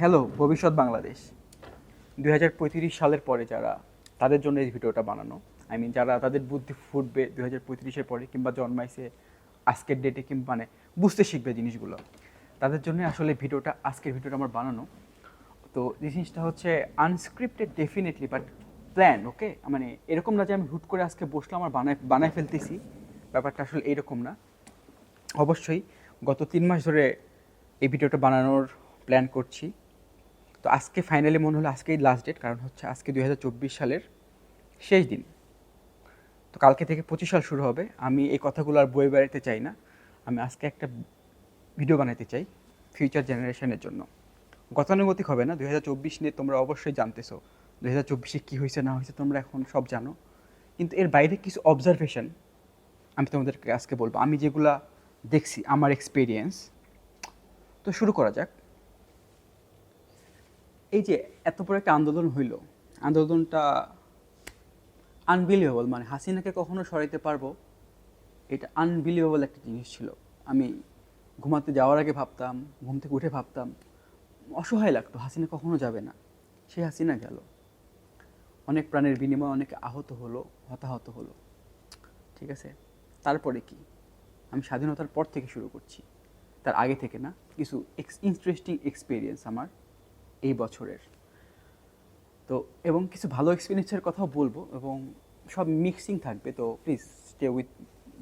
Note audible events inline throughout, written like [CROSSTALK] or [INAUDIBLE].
Hello, ভবিষ্যৎ বাংলাদেশ। দুই হাজার পঁয়ত্রিশ সালের পরে যারা তাদের জন্য এই ভিডিওটা বানানো আই মিন যারা তাদের বুদ্ধি ফুটবে দুই হাজার পঁয়ত্রিশের পরে কিংবা জন্মাইছে আজকের ডেটে কিংবা মানে বুঝতে শিখবে জিনিসগুলো। তাদের জন্য আসলে ভিডিওটা, আজকের ভিডিওটা আমার বানানো। তো জিনিসটা হচ্ছে unscripted definitely but plan okay মানে এরকম না যে আমি হুট করে আজকে বসলাম আর বানায় বানায় ফেলতেছি। ব্যাপারটা আসলে এইরকম না। অবশ্যই গত তিন মাস ধরে এই ভিডিওটা বানানোর প্ল্যান করছি। তো আজকে ফাইনালি মনে হলো আজকেই লাস্ট ডেট কারণ হচ্ছে আজকে দু হাজার চব্বিশ সালের শেষ দিন। তো কালকে থেকে পঁচিশ সাল শুরু হবে। আমি এই কথাগুলো আর বয়ে বেড়াতে চাই না। আমি আজকে একটা ভিডিও বানাতে চাই ফিউচার জেনারেশনের জন্য। গতানুগতিক হবে না। দু হাজার চব্বিশ নিয়ে তোমরা অবশ্যই জানতেছো। দু হাজার চব্বিশে কী হয়েছে, না হয়েছে, তোমরা এখন সব জানো। কিন্তু এর বাইরে কিছু অবজারভেশন আমি তোমাদেরকে আজকে বলব। আমি যেগুলা দেখছি, আমার এক্সপিরিয়েন্স তো শুরু করা যাক। এই যে এত বড় একটা আন্দোলন হইল, আন্দোলনটা আনবিলিভেবল মানে হাসিনাকে কখনো সরাইতে পারব, এটা আনবিলিভেবল একটা জিনিস ছিল। আমি ঘুমাতে যাওয়ার আগে ভাবতাম, ঘুম থেকে উঠে ভাবতাম, অসহায় লাগতো, হাসিনা কখনো যাবে না। সে হাসিনা গেল। অনেক প্রাণের বিনিময়ে অনেকে আহত হলো, হতাহত হলো। ঠিক আছে? তারপরে কি? আমি স্বাধীনতার পর থেকে শুরু করছি। তার আগে থেকে না, কিছু এক্স ইন্টারেস্টিং এক্সপিরিয়েন্স আমার। এই বছরের। তো, এবং কিছু ভালো এক্সপিরিয়েন্সের কথাও বলব এবং সব মিক্সিং থাকবে, তো please stay with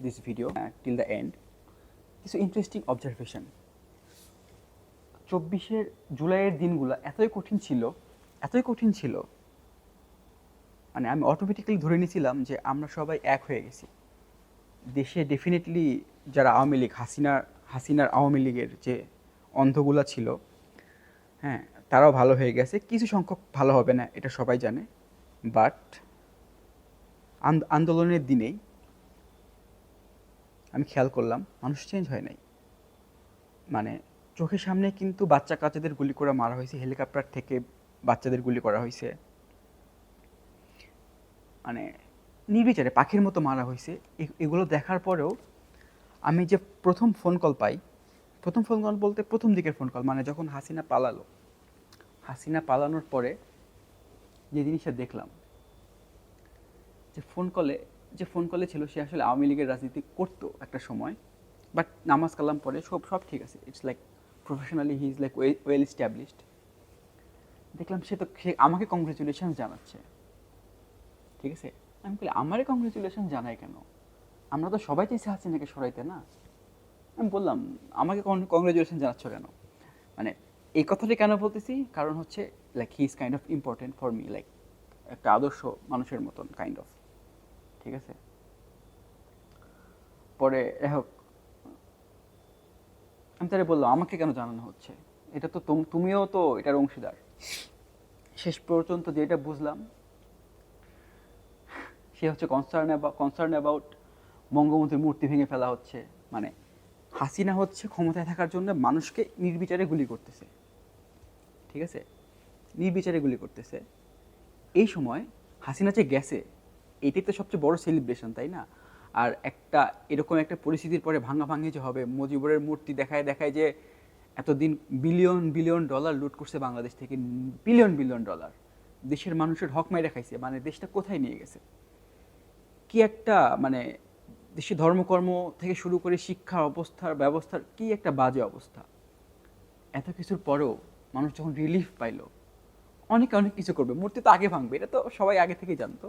this video till the end কিছু ইন্টারেস্টিং অবজারভেশন চব্বিশের জুলাইয়ের দিনগুলো এতই কঠিন ছিল, এতই কঠিন ছিল মানে আমি অটোমেটিক্যালি ধরে নিয়েছিলাম যে আমরা সবাই এক হয়ে গেছি। দেশে ডেফিনেটলি যারা আওয়ামী লীগ হাসিনার হাসিনার আওয়ামী লীগের যে অন্ধগুলা ছিল হ্যাঁ তারাও ভালো হয়ে গেছে। কিছু সংখ্যক ভালো হবে না, এটা সবাই জানে। বাট আন্দোলনের দিনেই আমি খেয়াল করলাম, মানুষ চেঞ্জ হয় নাই। মানে চোখের সামনে কিন্তু বাচ্চা কাচ্চাদের গুলি করে মারা হয়েছে হেলিকপ্টার থেকে বাচ্চাদের গুলি করা হয়েছে। মানে নির্বিচারে পাখির মতো মারা হয়েছে। এগুলো দেখার পরেও আমি যে প্রথম ফোন কল পাই, প্রথম ফোন কল বলতে প্রথম দিকের ফোন কল মানে যখন হাসিনা পালালো হাসিনা পালানোর পরে যে জিনিসটা দেখলাম, যে ফোন কলে যে ফোন কলে ছিল সে আসলে আওয়ামী লীগের রাজনীতি করতো একটা সময় বাট নামাজ কালাম পরে সব সব ঠিক আছে। It's like professionally he is like well established দেখলাম সে তো, সে আমাকে কংগ্রেচুলেশন জানাচ্ছে। ঠিক আছে? আমি বলি, আমারে কংগ্রেচুলেশন জানাই কেন? আমরা তো সবাই চাইছি হাসিনাকে সরাইতে না? আমি বললাম, আমাকে কংগ্রেচুলেশন জানাচ্ছ কেন? মানে এই কথাটি কেন বলতেছি? কারণ হচ্ছে like he is kind of important for me like একটা আদর্শ মানুষের মতন কাইন্ড অফ ঠিক আছে? পরে হোক। আমি তারে বললাম, আমাকে কেন জানানো হচ্ছে? এটা তো তুমিও তো এটার অংশীদার। শেষ পর্যন্ত যেটা বুঝলাম, সে হচ্ছে কনসার্ন কনসার্ন অ্যাবাউট বঙ্গবন্ধুর মূর্তি ভেঙে ফেলা হচ্ছে। মানে হাসিনা হচ্ছে ক্ষমতায় থাকার জন্য মানুষকে নির্বিচারে গুলি করতেছে। ঠিক আছে? নির্বিচারে গুলি করতেছে। এই সময় হাসিনা যে গেছে, এটাই তো সবচেয়ে বড় সেলিব্রেশন তাই না? আর একটা এরকম একটা পরিস্থিতির পরে ভাঙা ভাঙি যে হবে, মুজিবুরের মূর্তি দেখায় দেখায় যে এতদিন বিলিয়ন বিলিয়ন ডলার লুট করছে বাংলাদেশ থেকে বিলিয়ন বিলিয়ন ডলার দেশের মানুষের হক মাইরা খাইছে মানে দেশটা কোথায় নিয়ে গেছে? কি একটা মানে দেশে ধর্মকর্ম থেকে শুরু করে শিক্ষা, অবস্থার, ব্যবস্থার, কি একটা বাজে অবস্থা। এত কিছুর পরেও মানুষ যখন রিলিফ পাইলো, অনেকে অনেক কিছু করবে। মূর্তি তো আগে ভাঙবে, এটা তো সবাই আগে থেকেই জানতো।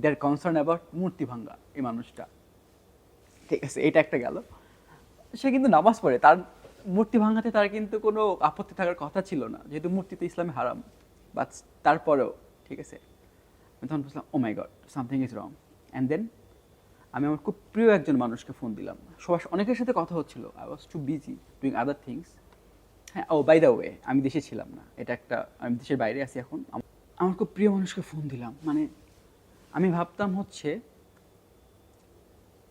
দেয়ার কনসার্ন অ্যাবাউট মূর্তি ভাঙ্গা এই মানুষটা। ঠিক আছে, এটা একটা গেল। সে কিন্তু নামাজ পড়ে, তার মূর্তি ভাঙাতে তার কিন্তু কোনো আপত্তি থাকার কথা ছিল না, যেহেতু মূর্তি তো ইসলামে হারাম। বাট তারপরেও, ঠিক আছে, আমি তখন বুঝলাম ও my god something is wrong and then আমি আমার খুব প্রিয় একজন মানুষকে ফোন দিলাম। সবার, অনেকের সাথে কথা হচ্ছিল I was too busy doing other things হ্যাঁ ও বাই দ্য ওয়ে আমি দেশে ছিলাম না। এটা একটা, আমি দেশের বাইরে আছি এখন। আমার খুব প্রিয় মানুষকে ফোন দিলাম। মানে আমি ভাবতাম হচ্ছে,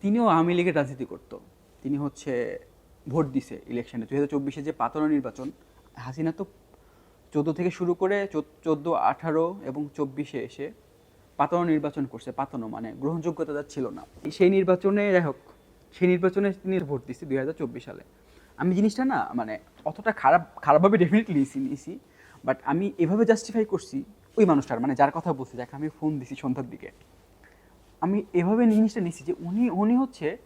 তিনিও আওয়ামী লীগের রাজনীতি করতো। তিনি হচ্ছে ভোট দিছে ইলেকশনে দু হাজার চব্বিশে যে পাতানো নির্বাচন, হাসিনা তো চোদ্দ থেকে শুরু করে চোদ্দ, আঠারো এবং চব্বিশে এসে পাতানো নির্বাচন করছে। পাতানো মানে গ্রহণযোগ্যতা ছিল না। সেই নির্বাচনে, যাই হোক, সেই নির্বাচনে তিনি ভোট দিচ্ছে দুই হাজার চব্বিশ সালে। আমি জিনিসটা না মানে অতটা খারাপ, খারাপভাবে ডেফিনেটলি নিয়েছি বাট আমি এভাবে জাস্টিফাই করছি ওই মানুষটার মানে যার কথা বলছি, যাকে আমি ফোন দিছি সন্ধ্যার দিকে। আমি এভাবে জিনিসটা নিয়েছি যে উনি উনি হচ্ছে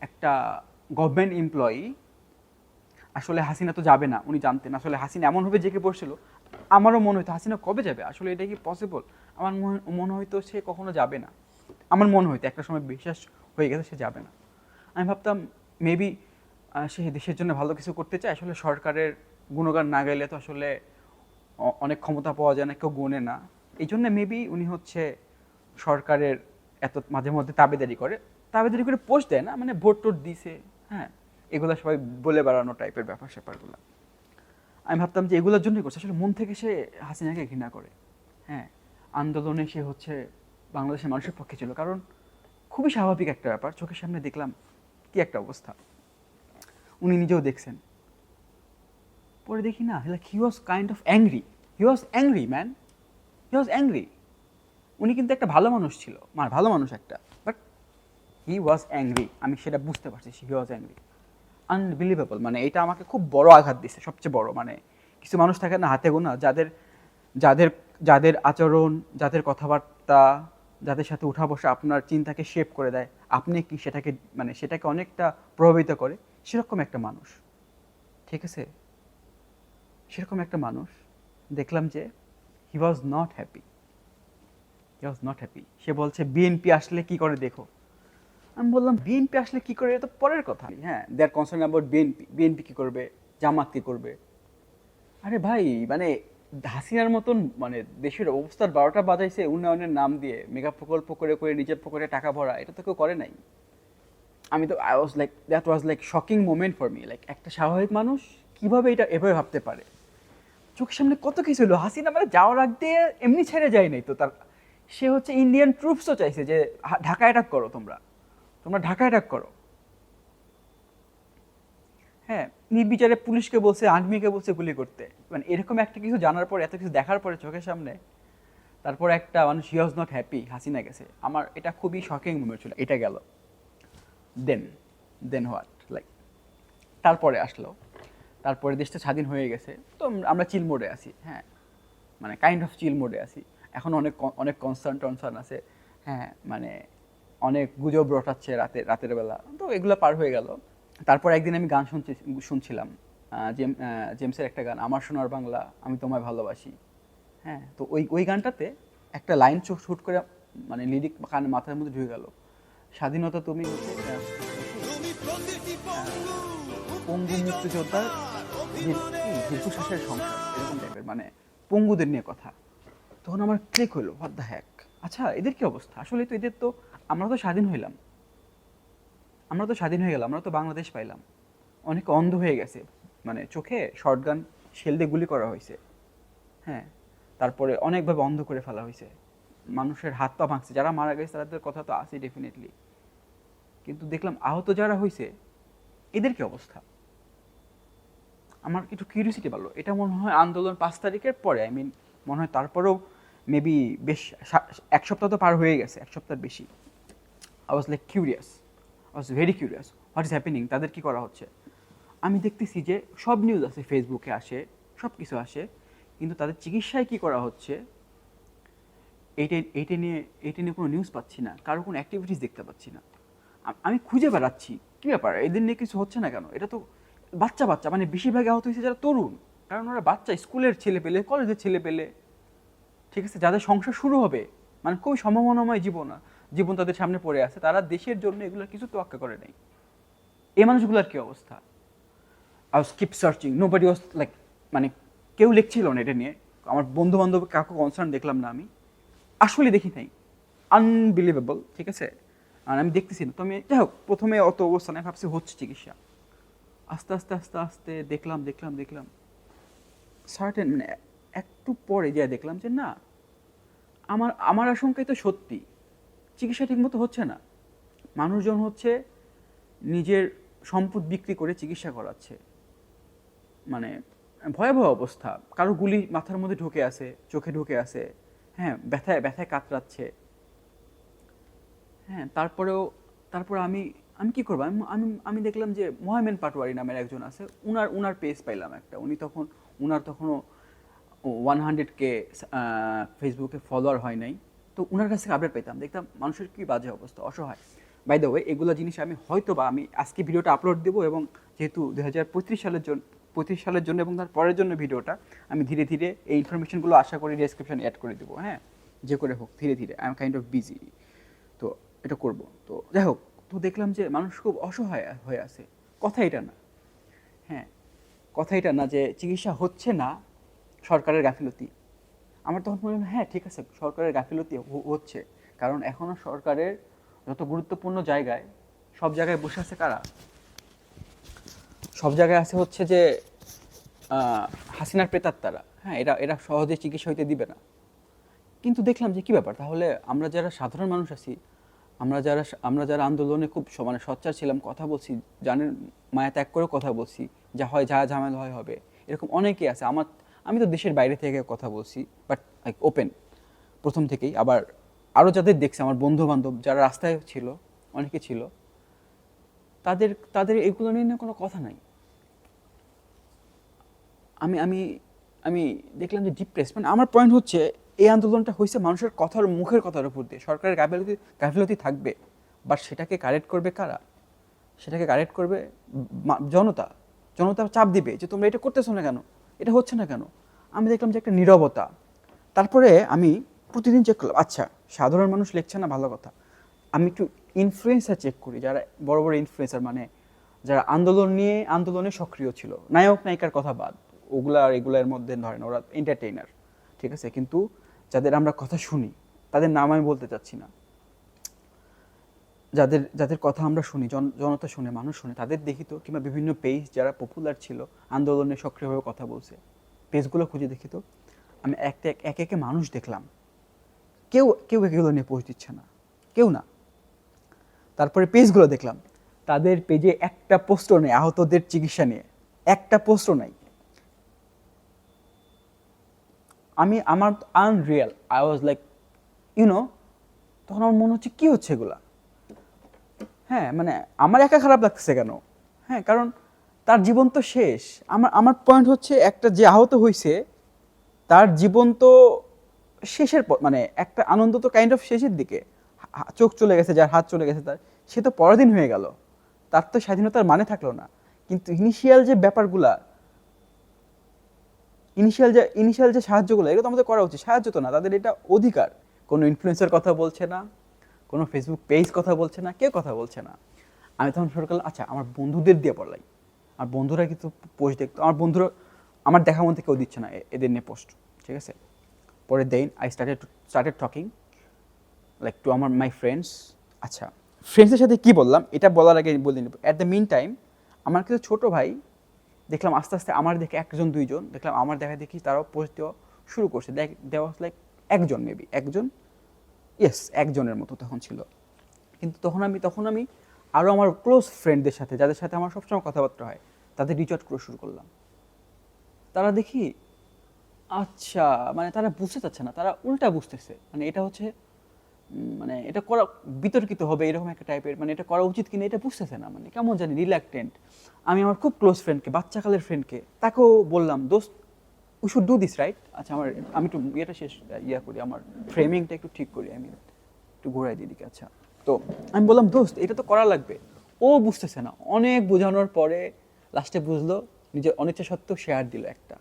একটা গভর্নমেন্ট এমপ্লয়ি আসলে হাসিনা তো যাবে না, উনি জানতেন। আসলে হাসিনা এমনভাবে জেগে পড়ছিল, আমারও মনে হতো হাসিনা কবে যাবে? আসলে এটা কি পসিবল আমার মনে- মনে হয়তো সে কখনো যাবে না। আমার মনে হয়তো একটা সময় বিশ্বাস হয়ে গেছে সে যাবে না। আমি ভাবতাম মেবি সে দেশের জন্য ভালো কিছু করতে চায়, আসলে সরকারের গুণগান না গেলে তো আসলে অনেক ক্ষমতা পাওয়া যায় না, কেউ গোনে না। এই জন্য মেবি উনি হচ্ছে সরকারের এত মাঝে মধ্যে তাবেদারি করে তাবেদারি করে পোস্ট দেয় না মানে ভোট টোট দিছে হ্যাঁ। এগুলো সবাই বলে বেড়ানো টাইপের ব্যাপার স্যাপারগুলো। আমি ভাবতাম যে এগুলোর জন্যই করছে, আসলে মন থেকে সে হাসিনাকে ঘৃণা করে হ্যাঁ। আন্দোলনে সে হচ্ছে বাংলাদেশের মানুষের পক্ষে ছিল, কারণ খুবই স্বাভাবিক একটা ব্যাপার, চোখের সামনে দেখলাম কি একটা অবস্থা। উনি নিজেও দেখছেন। পরে দেখি না like he was kind of angry he was angry man he was angry উনি কিন্তু একটা ভালো মানুষ ছিল মানে ভালো মানুষ একটা বাট হি ওয়াজ অ্যাংরি আমি সেটা বুঝতে পারছি হি ওয়াজ অ্যাংরি আনবিলিভেবল মানে এটা আমাকে খুব বড় আঘাত দিছে, সবচেয়ে বড় মানে কিছু মানুষ থাকে না, হাতে গোনা, যাদের যাদের যাদের আচরণ, যাদের কথাবার্তা, যাদের সাথে উঠা বসা আপনার চিন্তাকে শেপ করে দেয়, আপনি কি সেটাকে মানে সেটাকে অনেকটা প্রভাবিত করে। সেরকম একটা মানুষ। ঠিক আছে? সেরকম একটা মানুষ। দেখলাম যে he was not happy he was not happy সে বলছে বিএনপি আসলে কি করে দেখো? আমি বললাম বিএনপি আসলে কি করে? এটা তো পরের কথা। হ্যাঁ they are concern about BNP BNP কি করবে? জামাত কি করবে? আরে ভাই মানে হাসিনার মতন মানে দেশের অবস্থার বারোটা বাজাইছে উন্নয়নের নাম দিয়ে। মেগা প্রকল্প করে করে নিজের পকেটে টাকা ভরা। এটা তো কেউ করে নাই। আমি তো I was like that was like shocking moment for me like একটা স্বাভাবিক মানুষ কীভাবে এটা এভাবে ভাবতে পারে? চোখের সামনে কত কিছু হলো? হাসিনা মানে যাওয়ার আগ দিয়ে এমনি ছেড়ে যায় নাই তো তার। সে হচ্ছে ইন্ডিয়ান ট্রুপসও চাইছে যে ঢাকা অ্যাটাক করো তোমরা। তোমরা ঢাকা অ্যাটাক করো। হ্যাঁ নির্বিচারে পুলিশকে বলছে, আর্মিকে বলছে গুলি করতে। মানে এরকম একটা কিছু জানার পরে, এত কিছু দেখার পরে চোখের সামনে, তারপর একটা মানুষ he was not happy Hasina গেছে। আমার এটা খুবই শকিং মোমেন্ট ছিল, এটা গেল। দেন দেন হোয়াট লাইক তারপরে আসলো। তারপরে দেশটা স্বাধীন হয়ে গেছে। তো আমরা চিল মোডে আছি হ্যাঁ। মানে কাইন্ড অফ চিল মোডে আছি। এখন অনেক অনেক কনসার্ন টনসার্ন আছে। হ্যাঁ মানে অনেক গুজব রটাচ্ছে রাতে, রাতের বেলা। তো এগুলো পার হয়ে গেল। তারপর একদিন আমি গান শুনছি, শুনছিলাম। জেম- জেমসের একটা গান, আমার সোনার বাংলা, আমি তোমায় ভালোবাসি। হ্যাঁ তো ওই ওই গানটাতে একটা লাইন শুট করে মানে লিরিক কানে মাথার মধ্যে ঢুকে গেল। স্বাধীনতা তুমি হচ্ছে পঙ্গু মুক্তিযোদ্ধার দীর্ঘশ্বাসের সংসার এরকম টাইপের মানে পঙ্গুদের নিয়ে কথা। তখন আমার ক্লিক হলো হোয়াট দ্য হ্যাক আচ্ছা এদের কি অবস্থা? আসলে তো এদের তো আমরা তো স্বাধীন হইলাম। আমরা তো স্বাধীন হয়ে গেলাম আমরা তো বাংলাদেশ পাইলাম। অনেক অন্ধ হয়ে গেছে। মানে চোখে শর্টগান শেল দিয়ে গুলি করা হয়েছে। হ্যাঁ তারপরে অনেকভাবে অন্ধ করে ফেলা হয়েছে। মানুষের হাত পা ভাঙছে। যারা মারা গেছে, তাদের কথা তো আছে ডেফিনেটলি কিন্তু দেখলাম আহত যারা হয়েছে এদের কি অবস্থা? আমার একটু কিউরিয়াসিটি বাড়লো। এটা মনে হয় আন্দোলন পাঁচ তারিখের পরে আই মিন মনে হয় তারপরেও মেবি বেশ এক সপ্তাহ তো পার হয়ে গেছে, এক সপ্তাহ বেশি। I was like curious I was very curious what is happening তাদের কি করা হচ্ছে? আমি দেখতেছি যে সব নিউজ আছে ফেসবুকে আসে সব কিছু আসে, কিন্তু তাদের চিকিৎসায় কি করা হচ্ছে? এইটা এইটা নিয়ে এইটা নিয়ে কোনো নিউজ পাচ্ছি না কারও কোনো অ্যাক্টিভিটিস দেখতে পাচ্ছি না। আমি খুঁজে বেড়াচ্ছি, কী ব্যাপার? এদের নিয়ে কিছু হচ্ছে না কেন? এটা তো বাচ্চা বাচ্চা মানে বেশিরভাগ আহত হয়েছে যারা তরুণ। কারণ ওরা বাচ্চা, স্কুলের ছেলে পেলে, কলেজের ছেলে পেলে। ঠিক আছে, যাদের সংসার শুরু হবে মানে খুবই সম্ভাবনাময় জীবন জীবন তাদের সামনে পড়ে আছে, তারা দেশের জন্য এগুলো কিছু তো তোয়াক্কা করে নাই। এই মানুষগুলোর কি অবস্থা? আর skip searching nobody was like মানে কেউ লিখছিল না এটা নিয়ে। আমার বন্ধু বান্ধব কাউকে কনসার্ন দেখলাম না আমি। আসলে দেখি নাই। আনবিলিভেবল ঠিক আছে? আর আমি দেখতেছি না। তো আমি যাই হোক, প্রথমে অত অবস্থা আমি ভাবছি হচ্ছে চিকিৎসা। আস্তে আস্তে আস্তে আস্তে দেখলাম দেখলাম দেখলাম। সার্টেন মানে একটু পরে যা দেখলাম যে না, আমার আমার আশঙ্কাই তো সত্যি। চিকিৎসা ঠিকমতো হচ্ছে না। মানুষজন হচ্ছে নিজের সম্পদ বিক্রি করে চিকিৎসা করাচ্ছে। মানে ভয়াবহ অবস্থা। কারও গুলি মাথার মধ্যে ঢুকে আছে, চোখে ঢুকে আছে। হ্যাঁ ব্যথায় ব্যথায় কাতরাচ্ছে। হ্যাঁ তারপরেও, তারপর আমি আমি কি করব? আমি আমি আমি দেখলাম যে মোহামেন পাটোয়ারি নামের একজন আছে। উনার উনার পেজ পাইলাম একটা। উনি তখন, উনার তখনও ওয়ান হান্ড্রেড কে ফেসবুকে ফলোয়ার হয় নাই। তো ওনার কাছ থেকে আপডেট পেতাম। দেখতাম মানুষের কী বাজে অবস্থা, অসহায়। বাই দ্য ওয়ে এগুলো জিনিস আমি হয়তো বা আমি আজকে ভিডিওটা আপলোড দেবো এবং যেহেতু দু হাজার পঁয়ত্রিশ সালের জন্য পঁয়ত্রিশ সালের জন্য এবং তার পরের জন্য ভিডিওটা, আমি ধীরে ধীরে এই ইনফরমেশনগুলো আশা করি ডেসক্রিপশনে অ্যাড করে দেবো। হ্যাঁ? যে করে হোক, ধীরে ধীরে। I am kind of busy তো এটা করব। তো যাই হোক, তো দেখলাম যে মানুষ খুব অসহায় হয়ে আছে। কথা এটা না। হ্যাঁ? কথা এটা না যে চিকিৎসা হচ্ছে না সরকারের গাফিলতি। আমার তখন মনে হলো হ্যাঁ ঠিক আছে, সরকারের গাফিলতি হচ্ছে। কারণ এখনও সরকারের যত গুরুত্বপূর্ণ জায়গায় সব জায়গায় বসে আছে কারা? সব জায়গায় আছে হচ্ছে যে হাসিনার প্রেতাত্মারা। হ্যাঁ এরা এরা সহজে চিকিৎসা হইতে দিবে না। কিন্তু দেখলাম যে কি ব্যাপার, তাহলে আমরা যারা সাধারণ মানুষ আছি, আমরা যারা আমরা যারা আন্দোলনে খুব মানে সচ্চার ছিলাম, কথা বলছি, জানেন, মায়া ত্যাগ করে কথা বলছি, যা হয়, যা ঝামেলা হয়, হবে। এরকম অনেকেই আছে, আমার, আমি তো দেশের বাইরে থেকে কথা বলছি বাট লাইক ওপেন প্রথম থেকেই। আবার আরও যাদের দেখছে, আমার বন্ধু বান্ধব যারা রাস্তায় ছিল, অনেকে ছিল, তাদের তাদের এগুলো নিয়ে কোনো কথা নাই। আমি আমি আমি দেখলাম যে ডিপ্রেস মানে আমার পয়েন্ট হচ্ছে, এই আন্দোলনটা হয়েছে মানুষের কথার মুখের কথার উপর দিয়ে। সরকারের গাফিলতি গাফিলতি থাকবে বাট সেটাকে কারেক্ট করবে কারা? সেটাকে কারেক্ট করবে জনতা। জনতা চাপ দিবে যে তোমরা এটা করতেছো না কেন? এটা হচ্ছে না কেন? আমি দেখলাম যে একটা নীরবতা। তারপরে আমি প্রতিদিন চেক করলাম আচ্ছা সাধারণ মানুষ লিখছে না? ভালো কথা। আমি একটু ইনফ্লুয়েন্সার চেক করি, যারা বড় বড় ইনফ্লুয়েন্সার মানে যারা আন্দোলন নিয়ে, আন্দোলনে সক্রিয় ছিল। নায়ক, নায়িকার কথা বাদ। ওগুলা আর এগুলার মধ্যে ধরে না ওরা এন্টারটেইনার ঠিক আছে? কিন্তু যাদের আমরা কথা শুনি, তাদের নাম আমি বলতে চাচ্ছি না। যাদের যাদের কথা আমরা শুনি, জন, জনতা শুনে, মানুষ শুনে, তাদের দেখি তো, কিংবা বিভিন্ন পেজ যারা পপুলার ছিল, আন্দোলনে সক্রিয়ভাবে কথা বলছে পেজগুলো খুঁজে দেখি তো, আমি একটা এক এক, একে মানুষ দেখলাম। কেউ কেউ এগুলো নিয়ে পোস্ট দিচ্ছে না, কেউ না। তারপরে পেজগুলো দেখলাম, তাদের পেজে একটা পোস্টও নেই, আহতদের চিকিৎসা নিয়ে, একটা পোস্টও নাই। আমি, আমার unreal I was like you know তখন আমার মনে হচ্ছে, কি হচ্ছে এগুলা? হ্যাঁ মানে আমার একা খারাপ লাগতেছে কেন? হ্যাঁ কারণ তার জীবন তো শেষ। আমার আমার পয়েন্ট হচ্ছে একটা যে আহত হয়েছে তার জীবন তো শেষের পর মানে একটা আনন্দ তো কাইন্ড অফ শেষের দিকে। চোখ চলে গেছে, যার হাত চলে গেছে, তার, সে তো পরাধীন হয়ে গেল। তার তো স্বাধীনতার মানে থাকল না। কিন্তু ইনিশিয়াল যে ব্যাপারগুলা ইনিশিয়াল যে ইনিশিয়াল যে সাহায্যগুলো, এগুলো তো আমাদের করা উচিত। সাহায্য তো না, তাদের এটা অধিকার। কোনো ইনফ্লুয়েন্সার কথা বলছে না, কোনো ফেসবুক পেজ কথা বলছে না, কেউ কথা বলছে না। আমি তখন শুরু করলাম আচ্ছা আমার বন্ধুদের দিয়ে পড়লাই আর বন্ধুরা কিন্তু পোস্ট দেখতো। আমার বন্ধুরা, আমার দেখার মধ্যে কেউ দিচ্ছে না এদের নিয়ে পোস্ট ঠিক আছে? পরে then I started started talking like to আমার মাই ফ্রেন্ডস আচ্ছা ফ্রেন্ডসের সাথে কি বললাম? এটা বলার আগে বলে নিব। অ্যাট দ্য মিন টাইম আমার কিছু ছোটো ভাই দেখলাম আস্তে আস্তে আমার দেখে একজন, দুইজন, দেখলাম আমার দেখা দেখি তারাও পোস্ট দেওয়া শুরু করছে। দেখ, দেওয়া লাইক একজন মেবি একজন ইয়েস একজনের মতো তখন ছিল। কিন্তু তখন আমি তখন আমি আরও আমার ক্লোজ ফ্রেন্ডদের সাথে, যাদের সাথে আমার সবসময় কথাবার্তা হয়, তাদের রিচ আউট করে শুরু করলাম। তারা দেখি আচ্ছা মানে তারা বুঝতে চাচ্ছে না, তারা উল্টা বুঝতেছে। মানে এটা হচ্ছে মানে এটা করা বিতর্কিত হবে এরকম একটা টাইপের মানে এটা করা উচিত কিনা এটা বুঝতেছে না মানে কেমন জানি রিল্যাক্টেন্ট আমি আমার খুব ক্লোজ ফ্রেন্ডকে বাচ্চাকালের ফ্রেন্ডকে তাকেও বললাম, দোস্ত we should do this right আচ্ছা আমার, আমি একটু ইয়েটা শেষ, ইয়া করি, আমার ফ্রেমিংটা একটু ঠিক করি আমি একটু ঘোরাই দিই দিকে আচ্ছা। তো আমি বললাম, দোস্ত, এটা তো করা লাগবে। ও বুঝতেছে না, অনেক বোঝানোর পরে লাস্টে বুঝলো, নিজের অনিচ্ছা সত্ত্বেও শেয়ার দিল একটা।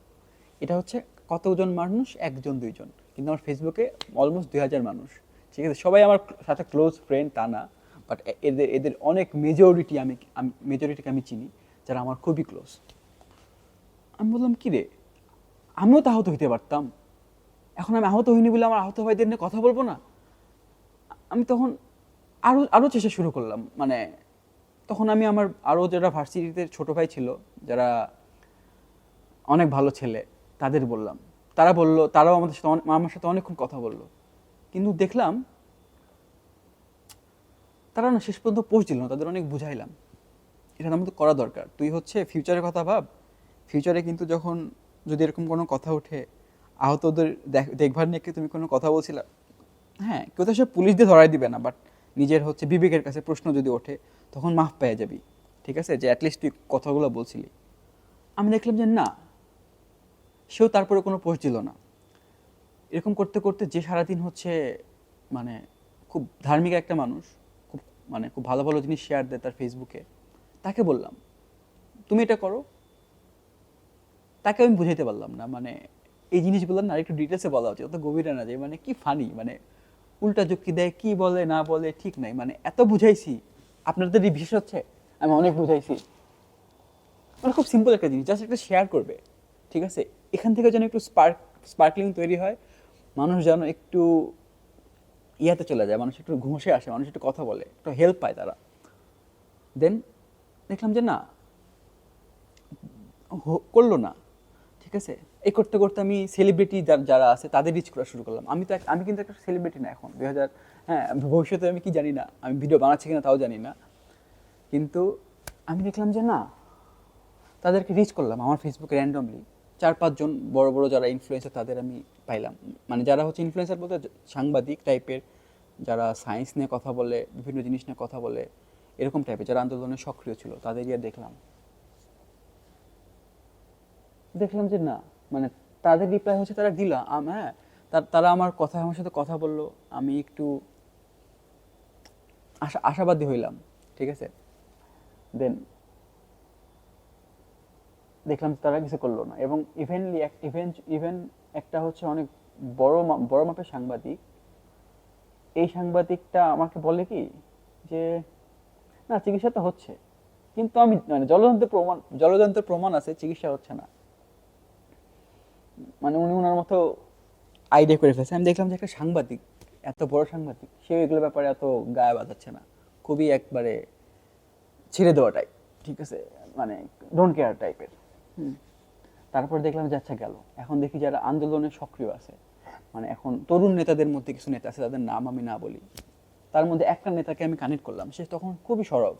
এটা হচ্ছে কতজন মানুষ? একজন, দুইজন। কিন্তু আমার ফেসবুকে অলমোস্ট দুই হাজার মানুষ। ঠিক আছে? সবাই আমার সাথে ক্লোজ ফ্রেন্ড তা না বাট এদের এদের অনেক মেজরিটি আমি মেজরিটিকে আমি চিনি, যারা আমার খুবই ক্লোজ আমি বললাম, কী রে? আমিও তো আহত হইতে পারতাম। এখন আমি আহত হইনি বলে আমার আহত ভাইদের নিয়ে কথা বলব না? আমি তখন আরও আরও চেষ্টা শুরু করলাম। মানে তখন আমি আমার আরও যারা ভার্সিটিতে ছোটো ভাই ছিল, যারা অনেক ভালো ছেলে, তাদের বললাম। তারা বলল, তারাও আমাদের সাথে আমার সাথে অনেকক্ষণ কথা বলল। কিন্তু দেখলাম তারা না শেষ পর্যন্ত পোস্ট দিল না, তাদের অনেক বুঝাইলাম। এটা আমাদের করা দরকার। তুই হচ্ছে ফিউচারের কথা ভাব। ফিউচারে কিন্তু যখন যদি এরকম কোনো কথা ওঠে, আহতদের দেখ- দেখভাল নিয়ে তুমি কোনো কথা বলছিলা? হ্যাঁ কেউ তো সে পুলিশ দিয়ে ধরাই দিবে না বাট নিজের হচ্ছে বিবেকের কাছে প্রশ্ন যদি ওঠে, তখন মাফ পেয়ে যাবি। ঠিক আছে? যে অ্যাটলিস্ট তুই কথাগুলো বলছিলি। আমি দেখলাম যে না, সেও তারপরে কোনো পোস্ট দিল না। এরকম করতে করতে যে সারাদিন হচ্ছে মানে খুব ধার্মিক একটা মানুষ, খুব মানে খুব ভালো ভালো জিনিস শেয়ার দেয় তার ফেসবুকে তাকে বললাম, তুমি এটা করো। তাকে আমি বুঝাইতে পারলাম না মানে এই জিনিসগুলো না একটু ডিটেলসে বলা উচিত, অত গভীরে না যায় মানে কি ফানি মানে উল্টা যুক্তি দেয়, কি বলে, না বলে, ঠিক নাই মানে এত বুঝাইছি, আপনাদের এই বিশেষ হচ্ছে? আমি অনেক বুঝাইছি। মানে খুব সিম্পল একটা জিনিস জাস্ট একটা শেয়ার করবে, ঠিক আছে? এখান থেকে যেন একটু স্পার্ক স্পার্কলিং তৈরি হয় মানুষ যেন একটু ইয়াতে চলে যায়, মানুষ একটু ঘুমসে আসে, মানুষ একটু কথা বলে, একটু হেল্প পায় তারা। দেন দেখলাম যে না করল না, ঠিক আছে? এই করতে করতে আমি সেলিব্রিটি যারা আছে তাদের রিচ করা শুরু করলাম। আমি তো আমি কিন্তু একটা সেলিব্রিটি না এখন দুই হাজার হ্যাঁ ভবিষ্যতে আমি কি জানি না, আমি ভিডিও বানাচ্ছি কিনা তাও জানি না। কিন্তু আমি দেখলাম যে না, তাদেরকে রিচ করলাম আমার ফেসবুকে র্যান্ডমলি চার পাঁচজন বড় বড় যারা ইনফ্লুয়েন্সার তাদের আমি পাইলাম। মানে যারা হচ্ছে ইনফ্লুয়েন্সার বলতে সাংবাদিক টাইপের যারা সায়েন্স নিয়ে কথা বলে, বিভিন্ন জিনিস নিয়ে কথা বলে, এরকম টাইপের যারা আন্দোলনে সক্রিয় ছিল, তাদের ইয়ে দেখলাম। দেখলাম যে না মানে তাদের রিপ্লাই হচ্ছে তারা দিলা, আম হ্যাঁ তারা আমার কথা, আমার সাথে কথা বলল, আমি একটু আশা, আশাবাদী হইলাম, ঠিক আছে? দেন দেখলাম তারা কিছু করল না। এবং ইভেনলি ইভেন ইভেন একটা হচ্ছে অনেক বড় বড় মাপের সাংবাদিক। এই সাংবাদিকটা আমাকে বলে কি যে, না, চিকিৎসা তো হচ্ছে। কিন্তু আমি মানে জলযন্ত্রের প্রমাণ জলযন্ত্রের প্রমাণ আছে, চিকিৎসা হচ্ছে না। মানে উনি ওনার মতো আইডিয়া করে ফেলছে। আমি দেখলাম যে একটা সাংবাদিক, এত বড় সাংবাদিক, সে এগুলো ব্যাপারে এত গায়ে বাঁধাচ্ছে না। খুবই একবারে ছেড়ে দেওয়া টাইপ ঠিক আছে? মানে ডোন্ট কেয়ার টাইপের তারপর দেখলাম যে আচ্ছা গেল। এখন দেখি যারা আন্দোলনে সক্রিয় আছে। মানে এখন তরুণ নেতাদের মধ্যে কিছু নেতা আছে, তাদের নাম আমি না বলি। তার মধ্যে একটা নেতাকে আমি কানেক্ট করলাম। সে তখন খুবই সরব।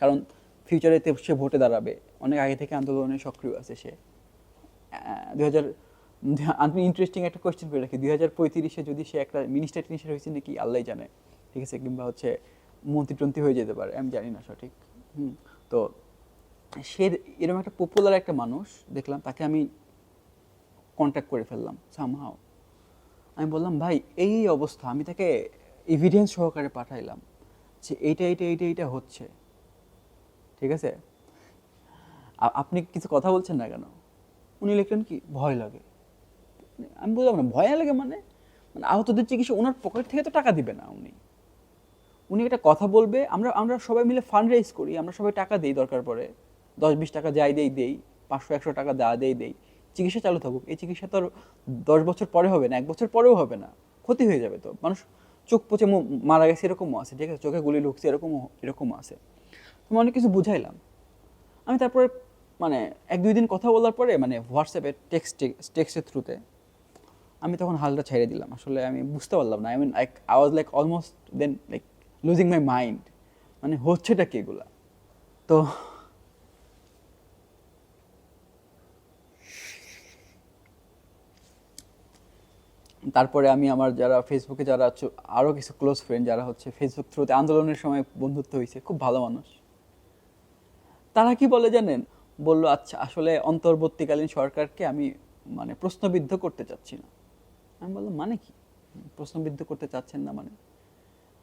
কারণ ফিউচারে সে ভোটে দাঁড়াবে। অনেক আগে থেকে আন্দোলনে সক্রিয় আছে সে। দুই হাজার আমি ইন্টারেস্টিং একটা কোয়েশ্চেন করে রাখি। দুই হাজার পঁয়ত্রিশে যদি সে একটা মিনিস্টার টিনিস্টার হয়েছে নাকি আল্লাহ জানে। ঠিক আছে? কিংবা হচ্ছে মন্ত্রী টন্ত্রী হয়ে যেতে পারে। আমি জানি না সঠিক। হুম। তো সে এরকম একটা পপুলার একটা মানুষ, দেখলাম তাকে আমি কন্ট্যাক্ট করে ফেললাম সামহাও আমি বললাম, ভাই, এই অবস্থা, আমি তাকে এভিডেন্স সহকারে পাঠাইলাম যে এইটা এইটা এইটা এইটা হচ্ছে। ঠিক আছে? আপনি কিছু কথা বলছেন না কেন? উনি লিখলেন কি, ভয় লাগে। আমি বললাম, না, ভয় লাগে মানে? মানে আহতদের চিকিৎসা ওনার পকেট থেকে তো টাকা দিবে না উনি। উনি একটা কথা বলবে, আমরা আমরা সবাই মিলে ফান্ড রেজ করি, আমরা সবাই টাকা দিই দরকার পড়ে। দশ বিশ টাকা যাই দেই দেই পাঁচশো, একশো টাকা দেওয়া দেই দেই চিকিৎসা চালু থাকুক। এই চিকিৎসা তো আর দশ বছর পরে হবে না, এক বছর পরেও হবে না। ক্ষতি হয়ে যাবে তো। মানুষ চোখ পচে মারা গেছে এরকমও আছে, ঠিক আছে? চোখে গুলি ঢুকছে এরকমও এরকমও আছে। তুমি অনেক কিছু বুঝাইলাম। আমি তারপরে মানে এক দুই দিন কথা বলার পরে মানে হোয়াটসঅ্যাপে টেক্সট টেক্সটের থ্রুতে আমি তখন হালটা ছেড়ে দিলাম। আসলে আমি বুঝতে পারলাম না। I mean like I was like almost then like losing my mind মানে হচ্ছেটা কি এগুলা? তো তারপরে আমি আমার যারা ফেসবুকে যারা আরও কিছু ক্লোজ ফ্রেন্ড যারা হচ্ছে ফেসবুক থ্রুতে আন্দোলনের সময় বন্ধুত্ব হয়েছে খুব ভালো মানুষ। তারা কি বলে জানেন? বলল আচ্ছা আসলে অন্তর্বর্তীকালীন সরকারকে আমি মানে প্রশ্নবিদ্ধ করতে চাচ্ছি না। আমি বললাম মানে কি? প্রশ্নবিদ্ধ করতে চাচ্ছেন না মানে?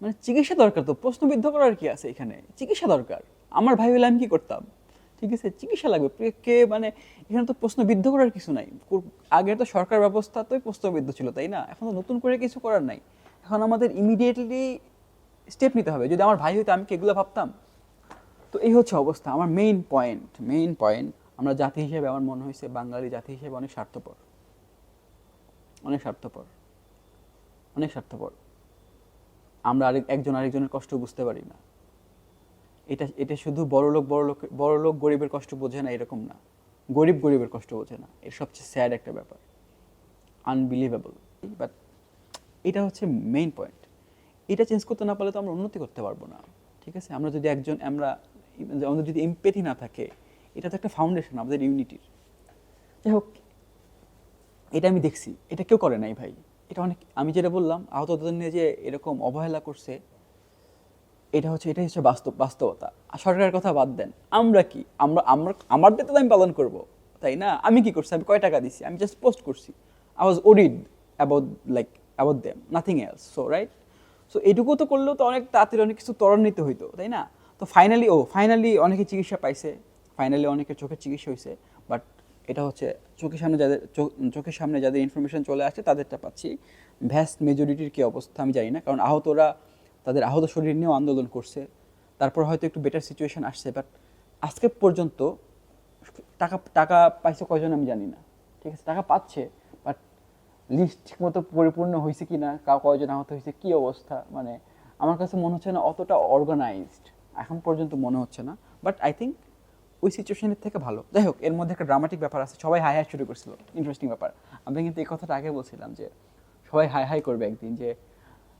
মানে চিকিৎসা দরকার তো, প্রশ্নবিদ্ধ করার কি আছে এখানে? চিকিৎসা দরকার। আমার ভাই হলে আমি কি করতাম? ঠিক আছে, চিকিৎসা লাগবে। কে- মানে এখানে তো প্রশ্নবিদ্ধ করার কিছু নাই। আগে তো সরকার ব্যবস্থা তোই প্রশ্নবিদ্ধ ছিল, তাই না? এখন তো নতুন করে কিছু করার নাই। এখন আমাদের ইমিডিয়েটলি স্টেপ নিতে হবে। যদি আমার ভাই হইতো, আমি কি এগুলো ভাবতাম? তো এই হচ্ছে অবস্থা। আমার মেইন পয়েন্ট মেইন পয়েন্ট আমরা জাতি হিসেবে আমার মনে হয়েছে বাঙালি জাতি হিসেবে অনেক স্বার্থপর। অনেক স্বার্থপর। অনেক স্বার্থপর। আমরা আরেক, একজন আরেকজনের কষ্ট বুঝতে পারি না। এটা এটা শুধু বড় লোক বড় লোক বড় লোক গরিবের কষ্ট বোঝে না, এরকম না। গরিব গরিবের কষ্ট বোঝে না। এর সবচেয়ে স্যাড একটা ব্যাপার। আনবিলিভেবল বাট এটা হচ্ছে মেইন পয়েন্ট এটা চেঞ্জ করতে না পারলে তো আমরা উন্নতি করতে পারব না। ঠিক আছে? আমরা যদি একজন, আমরা, আমাদের যদি এমপেথি না থাকে, এটা তো একটা ফাউন্ডেশন আমাদের ইউনিটির যাই হোক, এটা আমি দেখছি। এটা কেউ করে নাই ভাই। এটা অনেক, আমি যেটা বললাম, আহতদের নিয়ে যে এরকম অবহেলা করছে এটা হচ্ছে, এটাই হচ্ছে বাস্তব, বাস্তবতা। সরকারের কথা বাদ দেন। আমরা কি? আমরা আমরা আমার তো আমি পালন করব, তাই না? আমি কি করছি? আমি কয় টাকা দিছি? আমি জাস্ট পোস্ট করছি। I was worried about like about them nothing else so right so এটুকু তো করলেও তো অনেক তাড়াতাড়ি অনেক কিছু ত্বরান্বিত হইতো, তাই না? তো ফাইনালি ও ফাইনালি অনেকে চিকিৎসা পাইছে। ফাইনালি অনেকের চোখের চিকিৎসা হয়েছে বাট এটা হচ্ছে চোখের সামনে যাদের, চোখ- চোখের সামনে যাদের ইনফরমেশন চলে আসছে, তাদেরটা পাচ্ছি। ভ্যাস্ট মেজরিটির কী অবস্থা আমি জানি না, কারণ আহতরা তাদের আহত শরীর নিয়েও আন্দোলন করছে। তারপর হয়তো একটু বেটার সিচুয়েশন আসছে বাট আজকে পর্যন্ত টাকা টাকা পাইছে কয়জন আমি জানি না। ঠিক আছে, টাকা পাচ্ছে বাট লিস্ট ঠিকমতো পরিপূর্ণ হয়েছে কি না কাউ কয়জন আহত হয়েছে কি অবস্থা মানে আমার কাছে মনে হচ্ছে না অতটা অর্গানাইজড এখন পর্যন্ত মনে হচ্ছে না বাট আই থিঙ্ক ওই সিচুয়েশনের থেকে ভালো। যাই হোক, এর মধ্যে একটা ড্রামাটিক ব্যাপার আছে, সবাই হাই হাই শুরু করছিল। ইন্টারেস্টিং ব্যাপার। আমি কিন্তু এই কথাটা আগে বলছিলাম যে সবাই হাই হাই করবে একদিন যে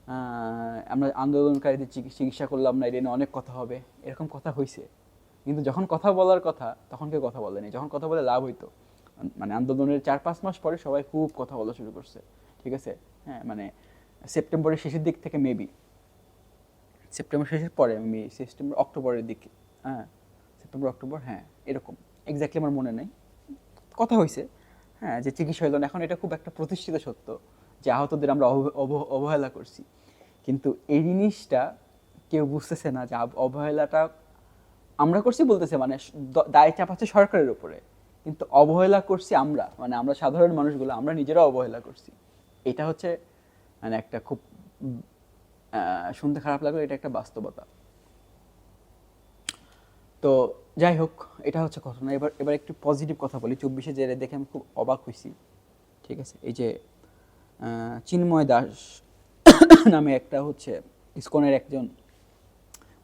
আমরা আন্দোলনকারীদের চিকিৎসা করলাম না, এটা নিয়ে অনেক কথা হবে। এরকম কথা হয়েছে কিন্তু যখন কথা বলার কথা, তখন কেউ কথা বলেনি। যখন কথা বলে লাভ হইতো। মানে আন্দোলনের চার পাঁচ মাস পরে সবাই খুব কথা বলা শুরু করছে। ঠিক আছে? হ্যাঁ মানে সেপ্টেম্বরের শেষের দিক থেকে মেবি সেপ্টেম্বর শেষের পরে মে সেপ্টেম্বর, অক্টোবরের দিকে। হ্যাঁ সেপ্টেম্বর, অক্টোবর হ্যাঁ এরকম। এক্স্যাক্টলি আমার মনে নেই। কথা হয়েছে হ্যাঁ যে চিকিৎসা হইল এখন এটা খুব একটা প্রতিষ্ঠিত সত্য। যে আহতদের আমরা অব- অব- অবহেলা করছি। কিন্তু এই জিনিসটা কেউ বুঝতেছে না যে অবহেলাটা আমরা করছি বলতেছে মানে দায় চাপাচ্ছে সরকারের উপরে। কিন্তু অবহেলা করছি আমরা মানে আমরা সাধারণ মানুষগুলো, আমরা নিজেরাও অবহেলা করছি। এটা হচ্ছে মানে একটা খুব শুনতে খারাপ লাগল, এটা একটা বাস্তবতা। তো যাই হোক, এটা হচ্ছে ঘটনা এবার এবার একটু পজিটিভ কথা বলি। চব্বিশে জেলে দেখে আমি খুব অবাক হয়েছি ঠিক আছে? এই যে চিন্ময় দাস নামে একটা হচ্ছে ইসকনের একজন।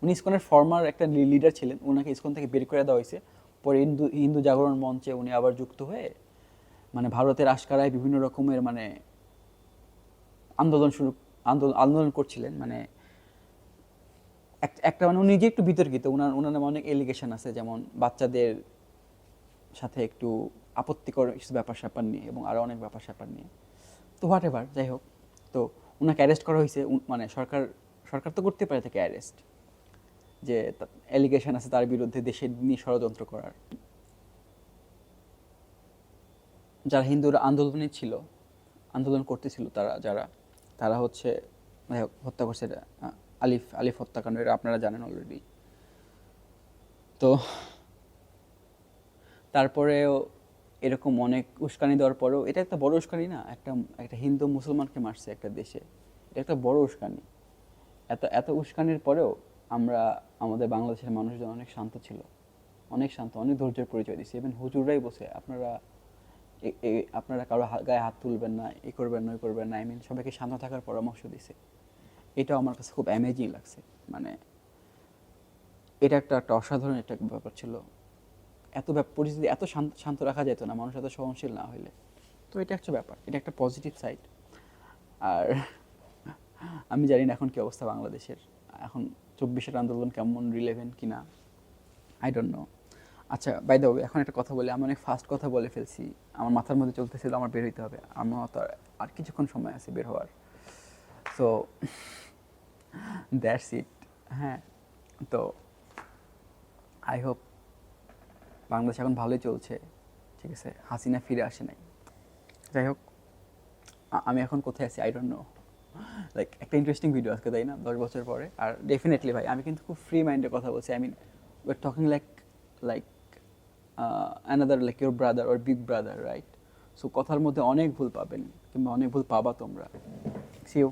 উনি ইসকনের ফর্মার একটা লিডার ছিলেন। ওনাকে ইসকন থেকে বের করে দেওয়া হয়েছে। পরে হিন্দু হিন্দু জাগরণ মঞ্চে উনি আবার যুক্ত হয়ে মানে ভারতের আশকারায় বিভিন্ন রকমের মানে আন্দোলন শুরু আন্দোলন আন্দোলন করছিলেন। মানে একটা মানে উনি নিজে একটু বিতর্কিত। ওনার ওনার নামে অনেক এলিগেশন আছে, যেমন বাচ্চাদের সাথে একটু আপত্তিকর ব্যাপার স্যাপার নিয়ে এবং আরও অনেক ব্যাপার স্যাপার নিয়ে। তো হোয়াট এভার যাই হোক। তো ওনাকে অ্যারেস্ট করা হয়েছে মানে সরকার সরকার তো করতে পারে তাকে অ্যারেস্ট যে অ্যালিগেশন আছে তার বিরুদ্ধে দেশের নিয়ে ষড়যন্ত্র করার। যারা হিন্দুরা আন্দোলনে ছিল, আন্দোলন করতেছিল তারা, যারা, তারা হচ্ছে হত্যা করছে আলিফ আলিফ হত্যাকাণ্ড, এটা আপনারা জানেন অলরেডি তো, তারপরেও এরকম অনেক উস্কানি দেওয়ার পরেও, এটা একটা বড় উস্কানি না, একটা একটা হিন্দু মুসলমানকে মারছে একটা দেশে। এটা একটা বড় উস্কানি। এত এত উস্কানির পরেও আমরা, আমাদের বাংলাদেশের মানুষজন অনেক শান্ত ছিল। অনেক শান্ত, অনেক ধৈর্যের পরিচয় দিচ্ছে ইভেন হুজুররাই বসে আপনারা আপনারা কারও গায়ে হাত তুলবেন না, এ করবেন না, ওই করবেন না। আই মিন সবাইকে শান্ত থাকার পরামর্শ দিছে এটাও আমার কাছে খুব অ্যামেজিং লাগছে। মানে এটা একটা একটা অসাধারণ একটা ব্যাপার ছিল। এত পরিস্থিতি এত শান্ত শান্ত রাখা যেত না, মানুষ এত সহনশীল না হইলে। তো এটা একটা ব্যাপার, এটা একটা পজিটিভ সাইড আর [LAUGHS] আমি জানি না এখন কি অবস্থা বাংলাদেশের, এখন চব্বিশের আন্দোলন কেমন রিলেভেন্ট কি না আই ডোন্ট নো আচ্ছা বাই দ্য এখন একটা কথা বলি, আমি অনেক ফাস্ট কথা বলে ফেলছি, আমার মাথার মধ্যে চলতেছিল আমার বের হইতে হবে, আমার তো আর কিছুক্ষণ সময় আছে বের হওয়ার। সো দ্যাটস ইট হ্যাঁ তো আই হোপ বাংলাদেশ এখন ভালোই চলছে, ঠিক আছে? হাসিনা ফিরে আসে নাই। যাই হোক আমি এখন কোথায় আছি? আই ডোন্ট নো লাইক একটা ইন্টারেস্টিং ভিডিও আজকে, তাই না? দশ বছর পরে। আর ডেফিনেটলি ভাই, আমি কিন্তু খুব ফ্রি মাইন্ডে কথা বলছি। I mean R talking like like another like your brother or big brother right so কথার মধ্যে অনেক ভুল পাবেন, কিংবা অনেক ভুল পাবা তোমরা। সিও